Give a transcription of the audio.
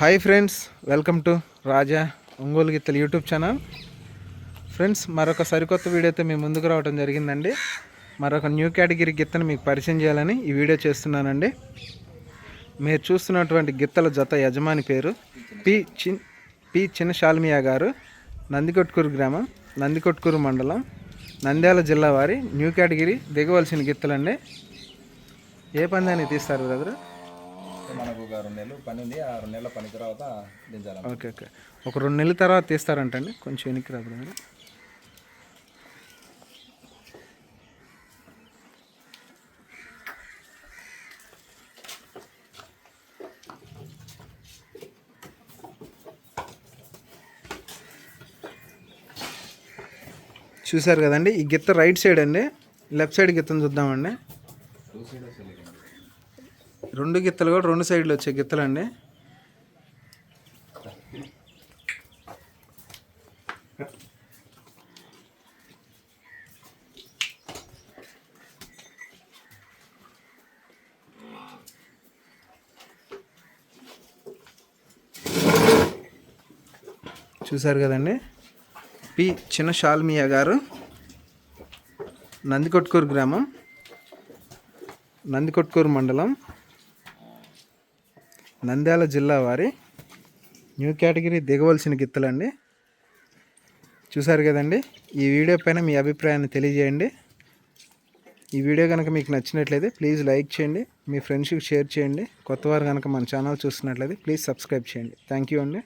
Hi friends welcome to Raja Ongole గీతలు YouTube channel friends మరొక సరికొత్త వీడియోతో మీ ముందుకు రావడం జరిగిందండి. మరొక న్యూ కేటగిరీ గిత్తను మీకు పరిచయం చేయాలని ఈ వీడియో చేస్తున్నానండి. మీరు చూస్తున్నటువంటి గిత్తల జత యజమాని పేరు పి చిన్ పి చిన్న షాల్మియా గారు నందికొట్కూరు గ్రామం నందికొట్కూరు మండలం నంద్యాల జిల్లా వారి న్యూ కేటగిరీ దిగవలసిన గిత్తలండి. ఏ పందాన్ని తీస్తారు దగ్గర మనకు ఒక రెండు నెలలు పని ఉంది. ఆ రెండు నెలల పని తర్వాత దించాలి ఓకే ఓకే. ఒక రెండు నెలల తర్వాత తీస్తారంటండి. కొంచెం వెనక్కి రా బ్రదర్ చూసారు కదండి? ఈ గిత్త రైట్ సైడ్ అండి. లెఫ్ట్ సైడ్ గిత్తను చూద్దామండి. రెండు గిత్తలు కూడా రెండు సైడ్లు వచ్చే గిత్తలు అండి చూసారు కదండి? పి చిన్న షాల్మియా గారు నందికొట్కూరు గ్రామం నందికొట్కూరు మండలం. నంద్యాల జిల్లా వారి న్యూ కేటగిరీ దిగవలసిన గిత్తలండి. చూసారు కదండి? ఈ వీడియో పైన మీ అభిప్రాయాన్ని తెలియజేయండి. ఈ వీడియో కనుక మీకు నచ్చినట్లయితే ప్లీజ్ లైక్ చేయండి మీ ఫ్రెండ్స్కి షేర్ చేయండి. కొత్తవారు కనుక మన ఛానల్ చూస్తున్నట్లయితే ప్లీజ్ సబ్స్క్రైబ్ చేయండి. థ్యాంక్ యూ అండి.